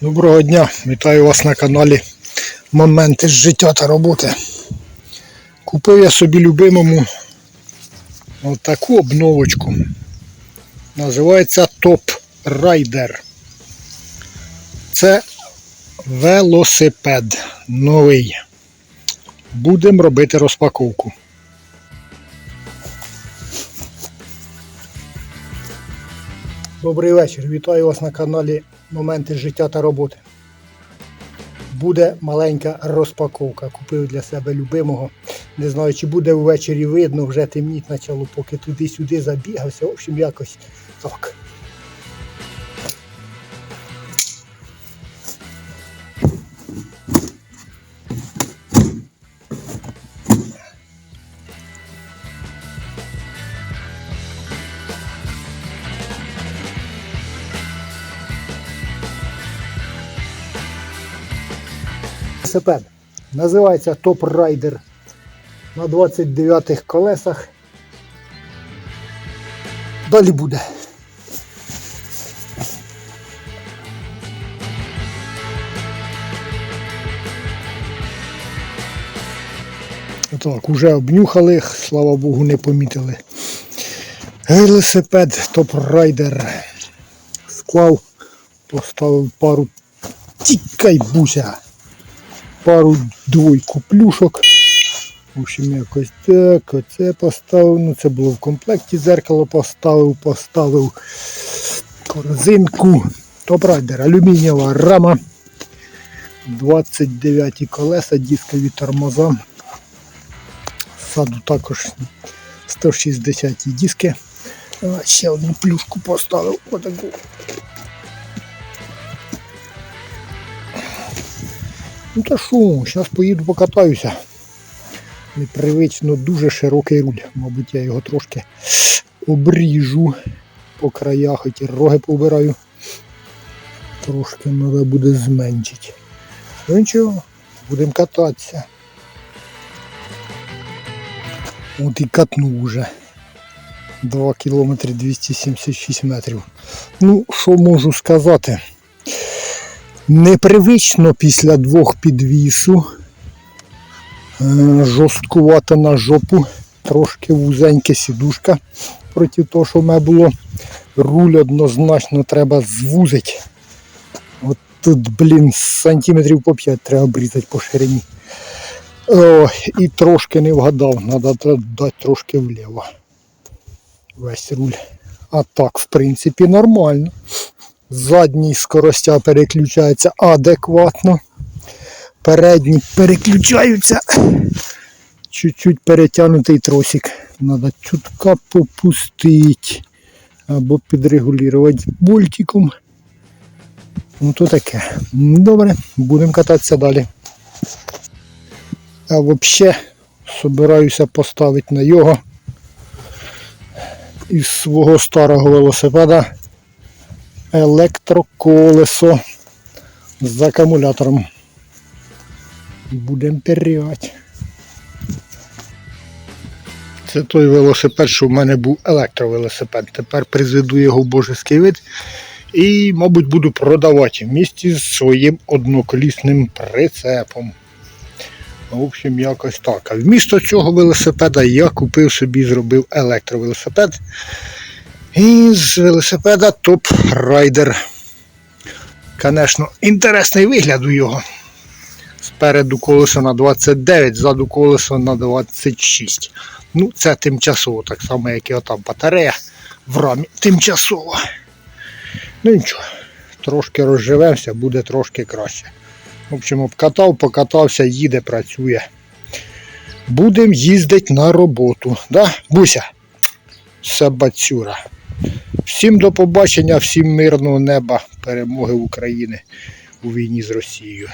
Доброго дня, вітаю вас на каналі Моменти з життя та роботи. Купив я собі любимому отаку обновочку. Називається Топ Райдер. Це велосипед новий. Будемо робити розпаковку. Добрий вечір. Вітаю вас на каналі Моменти життя та роботи. Буде маленька розпаковка. Купив для себе любимого. Не знаю, чи буде ввечері видно, вже темніть почало, поки туди-сюди забігався. В общем, якось так. Велосипед. Називається Топ Райдер на 29 колесах. Далі буде. Так, уже обнюхали, слава Богу, не помітили. Велосипед Топ Райдер. Склав, поставив пару. Тікай буся пару двойку плюшок. В общем, якось так. Оце поставив. Ну, це було в комплекті. Зеркало поставив, поставив корзинку. Топ-райдер, алюмінієва рама. 29 колеса, дискові тормоза. Саду також 160 диски. Ще одну плюшку поставив. Отаку. Ну та що, зараз поїду покатаюся. Непривично дуже широкий руль. Мабуть, я його трошки обріжу по краях, і роги побираю. Трошки треба буде зменшити. Ну нічого, будемо кататися. От і катнув вже. 2 кілометри 276 метрів. Ну, що можу сказати? Непривично після двох підвісу. Е, Жорсткувата на жопу, трошки вузенька сідушка проти того, що в мене було. Руль однозначно треба звузити. От тут, блін, сантиметрів по 5 треба обрізати по ширині. О, і трошки не вгадав, треба дати трошки вліво. Весь руль. А так, в принципі, нормально. Задній скоростя переключається адекватно. Передні переключаються. Чуть-чуть перетягнутий тросик. Треба чутка попустити. Або підрегулювати больтиком. Ну то таке. Добре, будемо кататися далі. А взагалі собираюся поставити на його із свого старого велосипеда електроколесо з акумулятором. Будемо перевіряти. Це той велосипед, що в мене був електровелосипед. Тепер призведу його в божеський вид і, мабуть, буду продавати в місті з своїм одноколісним прицепом. В общем, якось так. А вмісто цього велосипеда я купив собі, зробив електровелосипед. І з велосипеда Топ Райдер. Звісно, інтересний вигляд у його. Спереду колесо на 29, ззаду колесо на 26. Ну, це тимчасово, так само, як і ота батарея в рамі. Тимчасово. Ну нічого, трошки розживемося, буде трошки краще. В общем, обкатав, покатався, їде, працює. Будемо їздити на роботу. Да, Буся? Собацюра. Всім до побачення, всім мирного неба, перемоги України у війні з Росією.